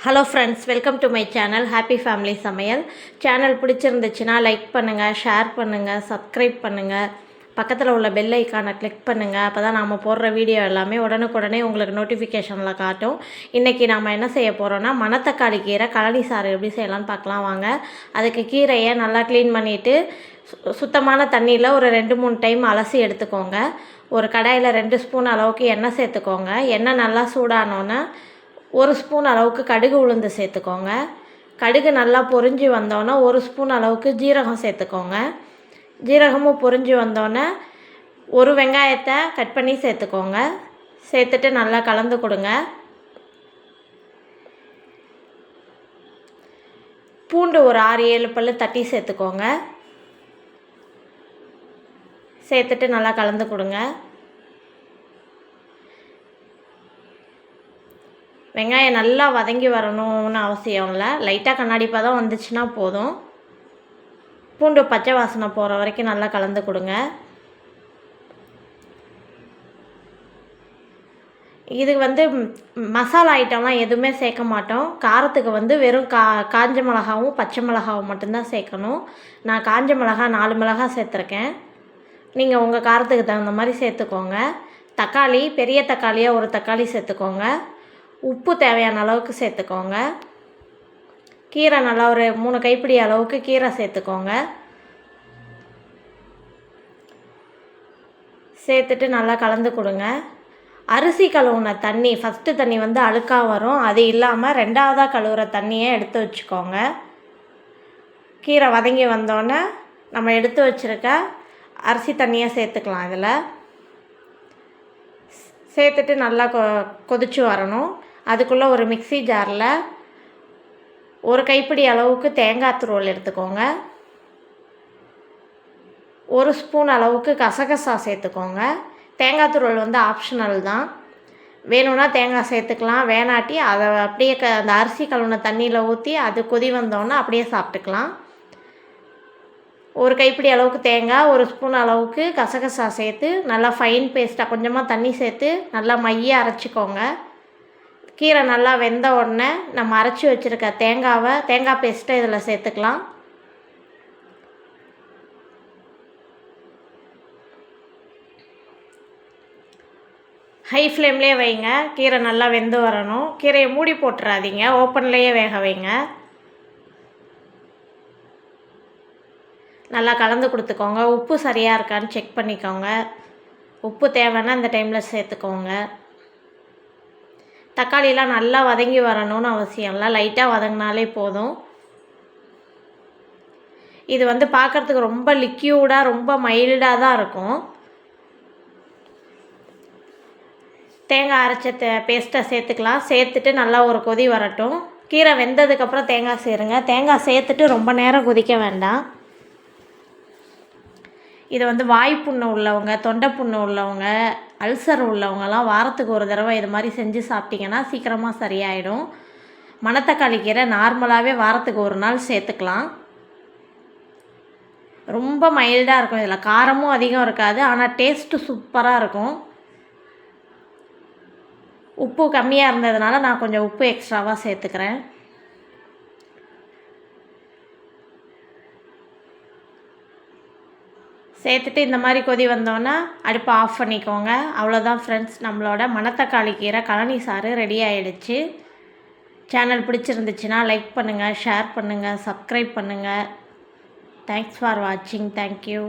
Hello friends welcome to my channel happy family சமையல் channel பிடிச்சிருந்துச்சுன்னா like பண்ணுங்கள் share பண்ணுங்கள் சப்ஸ்கிரைப் பண்ணுங்கள் பக்கத்தில் உள்ள பெல் ஐக்கானை கிளிக் பண்ணுங்கள் அப்போ தான் நாம் போடுற வீடியோ எல்லாமே உடனுக்குடனே உங்களுக்கு நோட்டிஃபிகேஷனில் காட்டும். இன்றைக்கி நாம் என்ன செய்ய போகிறோன்னா மணத்தக்காளி கீரை கழனி சாறு எப்படி செய்யலாம்னு பார்க்கலாம் வாங்க. அதுக்கு கீரையை நல்லா க்ளீன் பண்ணிவிட்டு சு- சுத்தமான தண்ணியில் ஒரு ரெண்டு மூணு டைம் அலசி எடுத்துக்கோங்க. ஒரு கடாயில் ரெண்டு ஸ்பூன் அளவுக்கு எண்ணெய் சேர்த்துக்கோங்க. எண்ணெய் நல்லா சூடானோன்னே ஒரு ஸ்பூன் அளவுக்கு கடுகு உளுந்து சேர்த்துக்கோங்க. கடுகு நல்லா பொரிஞ்சு வந்தோன்னே ஒரு ஸ்பூன் அளவுக்கு ஜீரகம் சேர்த்துக்கோங்க. ஜீரகமும் பொரிஞ்சு வந்தோன்னே ஒரு வெங்காயத்தை கட் பண்ணி சேர்த்துக்கோங்க. சேர்த்துட்டு நல்லா கலந்து கொடுங்க. பூண்டு ஒரு ஆறு ஏழு பல்லு தட்டி சேர்த்துக்கோங்க. சேர்த்துட்டு நல்லா கலந்து கொடுங்க. வெங்காயம் நல்லா வதங்கி வரணும்னு அவசியம் இல்லை. லைட்டாக கண்ணாடி தான் வந்துச்சுன்னா போதும். பூண்டு பச்சை வாசனை போகிற வரைக்கும் நல்லா கலந்து கொடுங்க. இதுக்கு வந்து மசாலா ஐட்டம்லாம் எதுவுமே சேர்க்க மாட்டோம். காரத்துக்கு வந்து வெறும் கா காஞ்ச மிளகாவும் பச்சை மிளகாவும் மட்டும்தான் சேர்க்கணும். நான் காஞ்ச மிளகா நாலு மிளகா சேர்த்துருக்கேன். நீங்கள் உங்கள் காரத்துக்கு தகுந்த மாதிரி சேர்த்துக்கோங்க. தக்காளி பெரிய தக்காளியாக ஒரு தக்காளி சேர்த்துக்கோங்க. உப்பு தேவையான அளவுக்கு சேர்த்துக்கோங்க. கீரை நல்லா ஒரு மூணு கைப்பிடி அளவுக்கு கீரை சேர்த்துக்கோங்க. சேர்த்துட்டு நல்லா கலந்து கொடுங்க. அரிசி கழுவுன தண்ணி ஃபஸ்ட்டு தண்ணி வந்து அழுக்காக வரும். அது இல்லாமல் ரெண்டாவதாக கழுவுற தண்ணியை எடுத்து வச்சுக்கோங்க. கீரை வதங்கி வந்தோடனே நம்ம எடுத்து வச்சுருக்க அரிசி தண்ணியை சேர்த்துக்கலாம் இதில். சேர்த்துட்டு நல்லா கொ கொதிச்சு வரணும். அதுக்குள்ளே ஒரு மிக்ஸி ஜாரில் ஒரு கைப்பிடி அளவுக்கு தேங்காய் துருவல் எடுத்துக்கோங்க. ஒரு ஸ்பூன் அளவுக்கு கசகசா சேர்த்துக்கோங்க. தேங்காய் துருவல் வந்து ஆப்ஷனல் தான். வேணும்னா தேங்காய் சேர்த்துக்கலாம் வேணாட்டி அதை அப்படியே க அந்த அரிசி கழுவுன தண்ணியில் ஊற்றி அது கொதி வந்தோன்னே அப்படியே சாப்பிட்டுக்கலாம். ஒரு கைப்பிடி அளவுக்கு தேங்காய் ஒரு ஸ்பூன் அளவுக்கு கசகசா சேர்த்து நல்லா ஃபைன் பேஸ்ட்டாக கொஞ்சமாக தண்ணி சேர்த்து நல்லா மைய அரைச்சிக்கோங்க. கீரை நல்லா வெந்த உடனே நம்ம அரைச்சி வச்சுருக்க தேங்காவை தேங்காய் பேஸ்ட்டை இதில் சேர்த்துக்கலாம். ஹை ஃப்ளேம்லேயே வைங்க. கீரை நல்லா வெந்து வரணும். கீரையை மூடி போட்டுறாதீங்க. ஓப்பன்லேயே வேக வைங்க. நல்லா கலந்து கொடுத்துக்கோங்க. உப்பு சரியாக இருக்கான்னு செக் பண்ணிக்கோங்க. உப்பு தேவைன்னா அந்த டைமில் சேர்த்துக்கோங்க. தக்காளியெலாம் நல்லா வதங்கி வரணும்னு அவசியம் இல்லை. லைட்டாக வதங்கினாலே போதும். இது வந்து பார்க்குறதுக்கு ரொம்ப லிக்யூடாக ரொம்ப மைல்டாக தான் இருக்கும். தேங்காய் அரைச்ச தே பேஸ்ட்டை சேர்த்துக்கலாம். சேர்த்துட்டு நல்லா ஒரு கொதி வரட்டும். கீரை வெந்ததுக்கப்புறம் தேங்காய் சேருங்க. தேங்காய் சேர்த்துட்டு ரொம்ப நேரம் கொதிக்க வேண்டாம். இது வந்து வாய்ப்புண்ணு உள்ளவங்க தொண்டை புண்ணு உள்ளவங்க அல்சர் உள்ளவங்கலாம் வாரத்துக்கு ஒரு தடவை இது மாதிரி செஞ்சு சாப்பிட்டிங்கன்னா சீக்கிரமாக சரியாயிடும். மணத்தக்காளி கீரை நார்மலாகவே வாரத்துக்கு ஒரு நாள் சேர்த்துக்கலாம். ரொம்ப மைல்டாக இருக்கும் இதில். காரமும் அதிகம் இருக்காது ஆனால் டேஸ்ட்டு சூப்பராக இருக்கும். உப்பு கம்மியாக இருந்ததுனால நான் கொஞ்சம் உப்பு எக்ஸ்ட்ராவாக சேர்த்துக்கிறேன். சேர்த்துட்டு இந்த மாதிரி கொதி வந்தோன்னா அடுப்பை ஆஃப் பண்ணிக்கோங்க. அவ்வளோதான் ஃப்ரெண்ட்ஸ் நம்மளோட மணத்தக்காளி கீரை கழனி சாறு ரெடி ஆகிடுச்சு சேனல் பிடிச்சிருந்துச்சுன்னா லைக் பண்ணுங்கள் ஷேர் பண்ணுங்கள் சப்ஸ்கிரைப் பண்ணுங்கள் தேங்க்ஸ் ஃபார் வாட்சிங் தேங்க்யூ